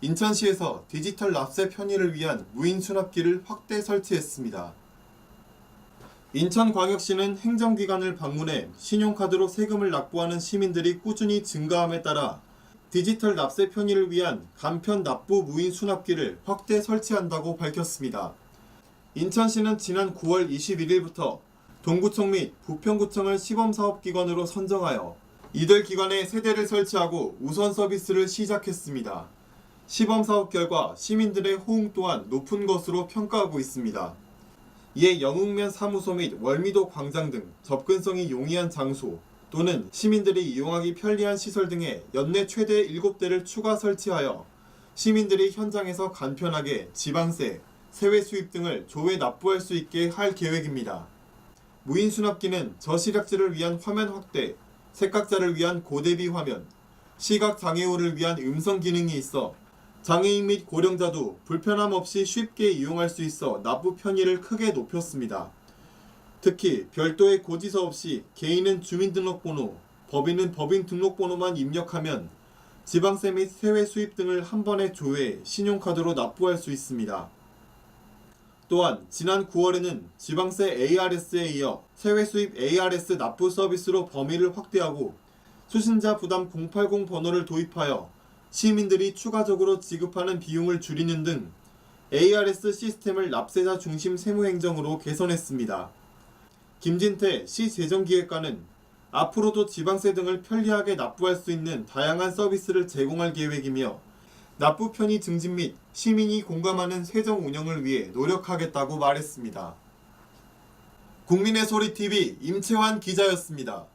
인천시에서 디지털 납세 편의를 위한 무인 수납기를 확대 설치했습니다. 인천광역시는 행정기관을 방문해 신용카드로 세금을 납부하는 시민들이 꾸준히 증가함에 따라 디지털 납세 편의를 위한 간편 납부 무인 수납기를 확대 설치한다고 밝혔습니다. 인천시는 지난 9월 21일부터 동구청 및 부평구청을 시범사업기관으로 선정하여 이들 기관에 세대를 설치하고 우선 서비스를 시작했습니다. 시범 사업 결과 시민들의 호응 또한 높은 것으로 평가하고 있습니다. 이에 영흥면 사무소 및 월미도 광장 등 접근성이 용이한 장소 또는 시민들이 이용하기 편리한 시설 등에 연내 최대 7대를 추가 설치하여 시민들이 현장에서 간편하게 지방세, 세외 수입 등을 조회 납부할 수 있게 할 계획입니다. 무인 수납기는 저시력자를 위한 화면 확대, 색각자를 위한 고대비 화면, 시각 장애우를 위한 음성 기능이 있어 장애인 및 고령자도 불편함 없이 쉽게 이용할 수 있어 납부 편의를 크게 높였습니다. 특히 별도의 고지서 없이 개인은 주민등록번호, 법인은 법인 등록번호만 입력하면 지방세 및 세외 수입 등을 한 번에 조회, 신용카드로 납부할 수 있습니다. 또한 지난 9월에는 지방세 ARS에 이어 세외 수입 ARS 납부 서비스로 범위를 확대하고 수신자 부담 080 번호를 도입하여 시민들이 추가적으로 지급하는 비용을 줄이는 등 ARS 시스템을 납세자 중심 세무행정으로 개선했습니다. 김진태 시 재정기획관은 앞으로도 지방세 등을 편리하게 납부할 수 있는 다양한 서비스를 제공할 계획이며 납부 편의 증진 및 시민이 공감하는 세정 운영을 위해 노력하겠다고 말했습니다. 국민의 소리 TV 임채환 기자였습니다.